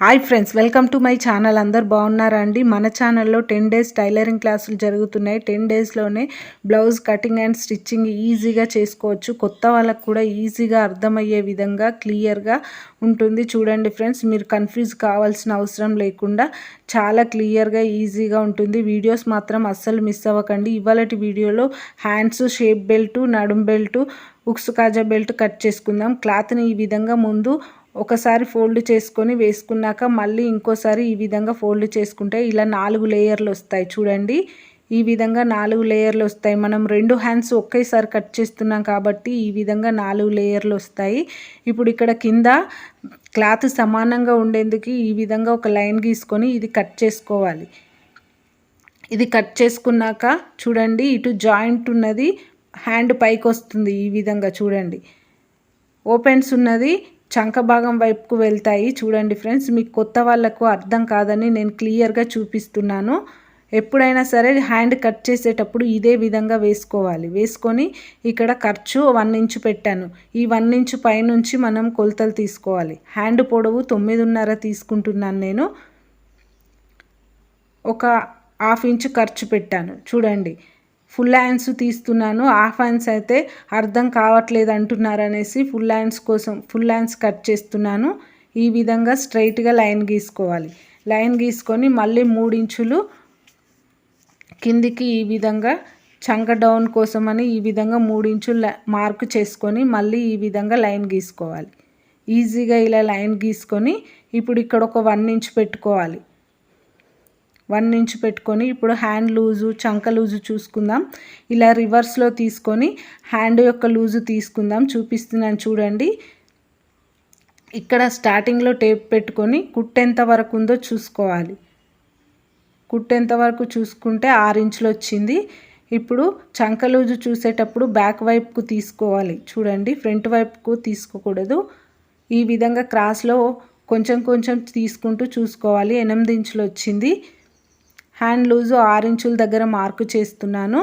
Hi friends welcome to my channel. అందరు బాగున్నారా అండి? మన ఛానల్లో టెన్ డేస్ టైలరింగ్ క్లాసులు జరుగుతున్నాయి. టెన్ డేస్లోనే బ్లౌజ్ కటింగ్ అండ్ స్టిచ్చింగ్ ఈజీగా చేసుకోవచ్చు. కొత్త వాళ్ళకు కూడా ఈజీగా అర్థమయ్యే విధంగా క్లియర్గా ఉంటుంది. చూడండి ఫ్రెండ్స్ మీరు కన్ఫ్యూజ్ కావాల్సిన అవసరం లేకుండా చాలా క్లియర్గా ఈజీగా ఉంటుంది. వీడియోస్ మాత్రం అస్సలు మిస్ అవ్వకండి. ఇవాళటి వీడియోలో హ్యాండ్స్ షేప్ బెల్ట్ నడుం బెల్ట్ ఉక్స్ కాజా బెల్ట్ కట్ చేసుకుందాం. క్లాత్ని ఈ విధంగా ముందు ఒకసారి ఫోల్డ్ చేసుకొని వేసుకున్నాక మళ్ళీ ఇంకోసారి ఈ విధంగా ఫోల్డ్ చేసుకుంటే ఇలా నాలుగు లేయర్లు వస్తాయి చూడండి. ఈ విధంగా నాలుగు లేయర్లు వస్తాయి. మనం రెండు హ్యాండ్స్ ఒకేసారి కట్ చేస్తున్నాం కాబట్టి ఈ విధంగా నాలుగు లేయర్లు వస్తాయి. ఇప్పుడు ఇక్కడ కింద క్లాత్ సమానంగా ఉండేందుకు ఈ విధంగా ఒక లైన్ గీసుకొని ఇది కట్ చేసుకోవాలి. ఇది కట్ చేసుకున్నాక చూడండి ఇటు జాయింట్ ఉన్నది హ్యాండ్ పైకి వస్తుంది ఈ విధంగా చూడండి. ఓపెన్స్ ఉన్నది చంక భాగం వైపుకు వెళ్తాయి. చూడండి ఫ్రెండ్స్ మీకు కొత్త వాళ్ళకు అర్థం కాదని నేను క్లియర్గా చూపిస్తున్నాను. ఎప్పుడైనా సరే హ్యాండ్ కట్ చేసేటప్పుడు ఇదే విధంగా వేసుకోవాలి. వేసుకొని ఇక్కడ ఖర్చు వన్ ఇంచు పెట్టాను. ఈ వన్ ఇంచు పైనుంచి మనం కొలతలు తీసుకోవాలి. హ్యాండ్ పొడవు తొమ్మిదిన్నర తీసుకుంటున్నాను నేను. ఒక హాఫ్ ఇంచు ఖర్చు పెట్టాను. చూడండి. ఫుల్ హ్యాండ్స్ తీస్తున్నాను. హాఫ్ హ్యాండ్స్ అయితే అర్థం కావట్లేదు అంటున్నారు అనేసి ఫుల్ హ్యాండ్స్ కోసం ఫుల్ హ్యాండ్స్ కట్ చేస్తున్నాను. ఈ విధంగా స్ట్రైట్గా లైన్ గీసుకోవాలి. లైన్ గీసుకొని మళ్ళీ మూడించులు కిందికి ఈ విధంగా చంక డౌన్ కోసమని ఈ విధంగా మూడించులు మార్క్ చేసుకొని మళ్ళీ ఈ విధంగా లైన్ గీసుకోవాలి. ఈజీగా ఇలా లైన్ గీసుకొని ఇప్పుడు ఇక్కడ ఒక వన్ ఇంచ్ పెట్టుకోవాలి. వన్ ఇంచ్ పెట్టుకొని ఇప్పుడు హ్యాండ్ లూజు చంక లూజు చూసుకుందాం. ఇలా రివర్స్లో తీసుకొని హ్యాండ్ యొక్క లూజు తీసుకుందాం. చూపిస్తున్నాను చూడండి. ఇక్కడ స్టార్టింగ్లో టేప్ పెట్టుకొని కుట్టెంత వరకు ఉందో చూసుకోవాలి. కుట్టెంత వరకు చూసుకుంటే ఆరు ఇంచులు వచ్చింది. ఇప్పుడు చంక లూజు చూసేటప్పుడు బ్యాక్ వైపుకు తీసుకోవాలి. చూడండి ఫ్రంట్ వైపుకు తీసుకోకూడదు. ఈ విధంగా క్రాస్లో కొంచెం కొంచెం తీసుకుంటూ చూసుకోవాలి. ఎనిమిది ఇంచులు వచ్చింది. హ్యాండ్ లూజు ఆరు ఇంచుల దగ్గర మార్కు చేస్తున్నాను.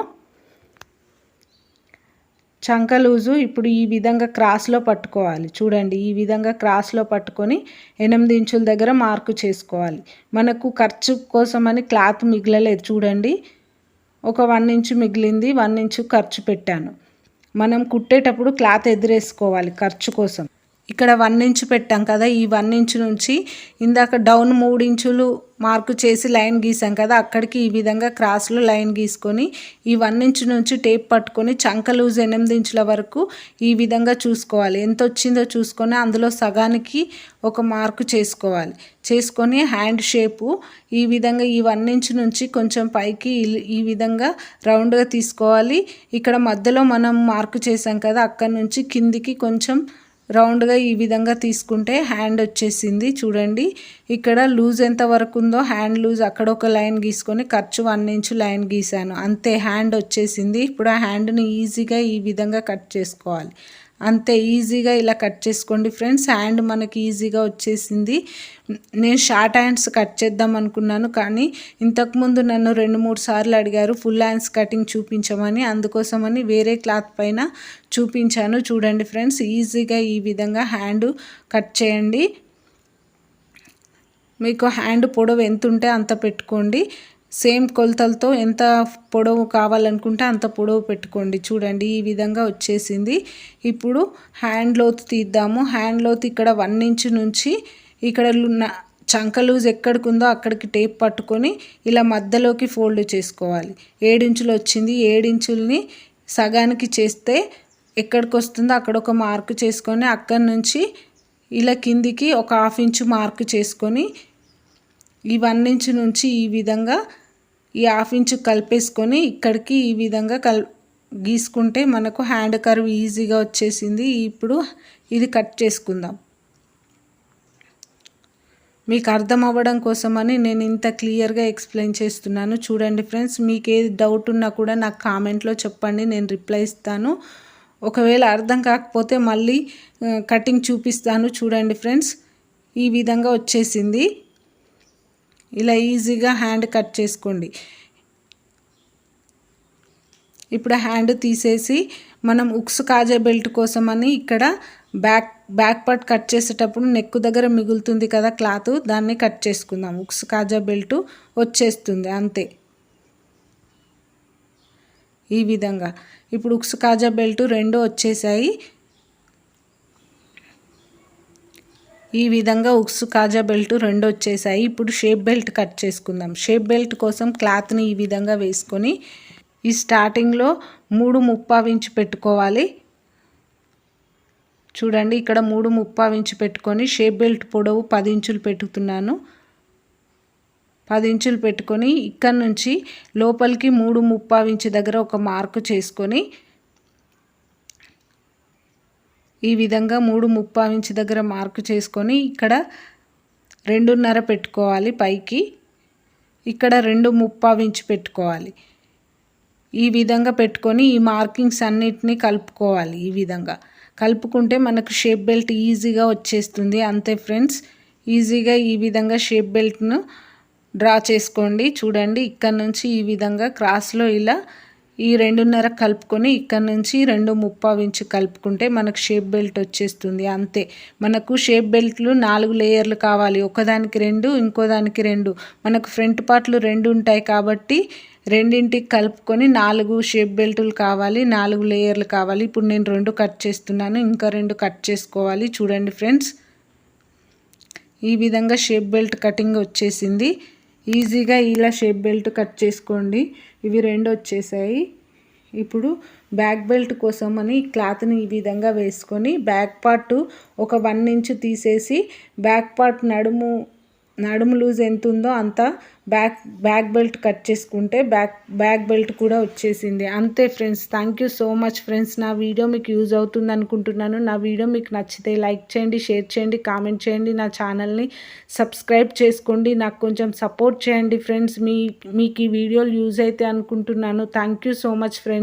చంక లూజు ఇప్పుడు ఈ విధంగా క్రాస్లో పట్టుకోవాలి. చూడండి ఈ విధంగా క్రాస్లో పట్టుకొని ఎనిమిది ఇంచుల దగ్గర మార్కు చేసుకోవాలి. మనకు ఖర్చు కోసమని క్లాత్ మిగలలేదు చూడండి. ఒక వన్ ఇంచు మిగిలింది వన్ ఇంచు ఖర్చు పెట్టాను. మనం కుట్టేటప్పుడు క్లాత్ ఎదురేసుకోవాలి ఖర్చు కోసం. ఇక్కడ వన్ ఇంచు పెట్టాం కదా ఈ వన్ ఇంచు నుంచి ఇందాక డౌన్ మూడు ఇంచులు మార్కు చేసి లైన్ గీసాం కదా అక్కడికి ఈ విధంగా క్రాస్లో లైన్ గీసుకొని ఈ వన్ ఇంచు నుంచి టేప్ పట్టుకొని చంక లూజ్ ఎనిమిది ఇంచుల వరకు ఈ విధంగా చూసుకోవాలి. ఎంత వచ్చిందో చూసుకొని అందులో సగానికి ఒక మార్కు చేసుకోవాలి. చేసుకొని హ్యాండ్ షేపు ఈ విధంగా ఈ వన్ ఇంచు నుంచి కొంచెం పైకి ఈ విధంగా రౌండ్గా తీసుకోవాలి. ఇక్కడ మధ్యలో మనం మార్కు చేసాం కదా అక్కడ నుంచి కిందికి కొంచెం రౌండ్గా ఈ విధంగా తీసుకుంటే హ్యాండ్ వచ్చేసింది. చూడండి ఇక్కడ లూజ్ ఎంత వరకు ఉందో హ్యాండ్ లూజ్ అక్కడ ఒక లైన్ గీసుకొని ఖర్చు వన్ ఇంచు లైన్ గీసాను. అంతే హ్యాండ్ వచ్చేసింది. ఇప్పుడు ఆ హ్యాండ్ని ఈజీగా ఈ విధంగా కట్ చేసుకోవాలి. అంతే ఈజీగా ఇలా కట్ చేసుకోండి ఫ్రెండ్స్. హ్యాండ్ మనకి ఈజీగా వచ్చేసింది. నేను షార్ట్ హ్యాండ్స్ కట్ చేద్దాం అనుకున్నాను కానీ ఇంతకుముందు నన్ను రెండు మూడు సార్లు అడిగారు ఫుల్ హ్యాండ్స్ కటింగ్ చూపించమని అందుకోసమని వేరే క్లాత్ పైన చూపించాను. చూడండి ఫ్రెండ్స్ ఈజీగా ఈ విధంగా హ్యాండ్ కట్ చేయండి. మీకు హ్యాండ్ పొడవు ఎంత ఉంటే అంత పెట్టుకోండి. సేమ్ కొలతలతో ఎంత పొడవు కావాలనుకుంటే అంత పొడవు పెట్టుకోండి. చూడండి ఈ విధంగా వచ్చేసింది. ఇప్పుడు హ్యాండ్ లోత్ తీద్దాము. హ్యాండ్ లోత్ ఇక్కడ వన్ ఇంచ్ నుంచి ఇక్కడ చంక లూజ్ ఎక్కడికి ఉందో అక్కడికి టేప్ పట్టుకొని ఇలా మధ్యలోకి ఫోల్డ్ చేసుకోవాలి. ఏడించులు వచ్చింది. ఏడించుల్ని సగానికి చేస్తే ఎక్కడికి వస్తుందో అక్కడ ఒక మార్కు చేసుకొని అక్కడి నుంచి ఇలా కిందికి ఒక హాఫ్ ఇంచు మార్కు చేసుకొని ఈ వన్ ఇంచ్ నుంచి ఈ విధంగా ఈ హాఫ్ ఇంచు కలిపేసుకొని ఇక్కడికి ఈ విధంగా కల్ గీసుకుంటే మనకు హ్యాండ్ కర్వ్ ఈజీగా వచ్చేసింది. ఇప్పుడు ఇది కట్ చేసుకుందాం. మీకు అర్థం అవ్వడం కోసమని నేను ఇంత క్లియర్గా ఎక్స్ప్లెయిన్ చేస్తున్నాను. చూడండి ఫ్రెండ్స్ మీకు ఏది డౌట్ ఉన్నా కూడా నాకు కామెంట్లో చెప్పండి నేను రిప్లై ఇస్తాను. ఒకవేళ అర్థం కాకపోతే మళ్ళీ కటింగ్ చూపిస్తాను. చూడండి ఫ్రెండ్స్ ఈ విధంగా వచ్చేసింది. ఇలా ఈజీగా హ్యాండ్ కట్ చేసుకోండి. ఇప్పుడు హ్యాండ్ తీసేసి మనం ఉక్స్ కాజా బెల్ట్ కోసమని ఇక్కడ బ్యాక్ బ్యాక్ పార్ట్ కట్ చేసేటప్పుడు నెక్ దగ్గర మిగులుతుంది కదా క్లాత్ దాన్ని కట్ చేసుకుందాం. ఉక్స్ కాజా బెల్ట్ వచ్చేస్తుంది అంతే. ఈ విధంగా. ఇప్పుడు ఉక్స్ కాజా బెల్ట్ రెండు వచ్చేసాయి. ఈ విధంగా ఉక్స్ కాజా బెల్ట్ రెండు వచ్చేసాయి. ఇప్పుడు షేప్ బెల్ట్ కట్ చేసుకుందాం. షేప్ బెల్ట్ కోసం క్లాత్ని ఈ విధంగా వేసుకొని ఈ స్టార్టింగ్లో మూడు ముప్పావు ఇంచు పెట్టుకోవాలి. చూడండి ఇక్కడ మూడు ముప్పావు ఇంచు పెట్టుకొని షేప్ బెల్ట్ పొడవు పది ఇంచులు పెట్టుతున్నాను. పది ఇంచులు పెట్టుకొని ఇక్కడ నుంచి లోపలికి మూడు ముప్పావు ఇంచు దగ్గర ఒక మార్కు చేసుకొని ఈ విధంగా మూడు ముప్పా ఇంచు దగ్గర మార్కు చేసుకొని ఇక్కడ రెండున్నర పెట్టుకోవాలి పైకి. ఇక్కడ రెండు ముప్పా ఇంచు పెట్టుకోవాలి. ఈ విధంగా పెట్టుకొని ఈ మార్కింగ్స్ అన్నిటినీ కలుపుకోవాలి ఈ విధంగా. కలుపుకుంటే మనకు షేప్ బెల్ట్ ఈజీగా వచ్చేస్తుంది. అంతే ఫ్రెండ్స్ ఈజీగా ఈ విధంగా షేప్ బెల్ట్ను డ్రా చేసుకోండి. చూడండి ఇక్కడ నుంచి ఈ విధంగా క్రాస్లో ఇలా ఈ రెండున్నర కలుపుకొని ఇక్కడ నుంచి రెండు ముప్పావు ఇంచు కలుపుకుంటే మనకు షేప్ బెల్ట్ వచ్చేస్తుంది అంతే. మనకు షేప్ బెల్ట్లు నాలుగు లేయర్లు కావాలి ఒకదానికి రెండు ఇంకోదానికి రెండు. మనకు ఫ్రంట్ పార్ట్లు రెండు ఉంటాయి కాబట్టి రెండింటికి కలుపుకొని నాలుగు షేప్ బెల్టులు కావాలి నాలుగు లేయర్లు కావాలి. ఇప్పుడు నేను రెండు కట్ చేస్తున్నాను ఇంకా రెండు కట్ చేసుకోవాలి. చూడండి ఫ్రెండ్స్ ఈ విధంగా షేప్ బెల్ట్ కటింగ్ వచ్చేసింది. ఈజీగా ఇలా షేప్ బెల్ట్ కట్ చేసుకోండి. ఇవి రెండు వచ్చేసాయి. ఇప్పుడు బ్యాక్ బెల్ట్ కోసం అని క్లాత్ని ఈ విధంగా వేసుకొని బ్యాక్ పార్ట్ ఒక వన్ ఇంచ్ తీసేసి బ్యాక్ పార్ట్ నడుము నడుము లూజ్ ఎంత ఉందో అంత బ్యాక్ బ్యాక్ బెల్ట్ కట్ చేసుకుంటే బ్యాక్ బ్యాక్ బెల్ట్ కూడా వచ్చేసింది. అంతే friends thank you so much friends. నా వీడియో మీకు యూజ్ అవుతుంది అనుకుంటున్నాను. నా వీడియో మీకు నచ్చితే లైక్ చేయండి షేర్ చేయండి కామెంట్ చేయండి. నా ఛానల్ని సబ్స్క్రైబ్ చేసుకోండి. నాకు కొంచెం సపోర్ట్ చేయండి ఫ్రెండ్స్. మీ మీకు ఈ వీడియోలు యూజ్ అయితే అనుకుంటున్నాను. Thank you so much friends.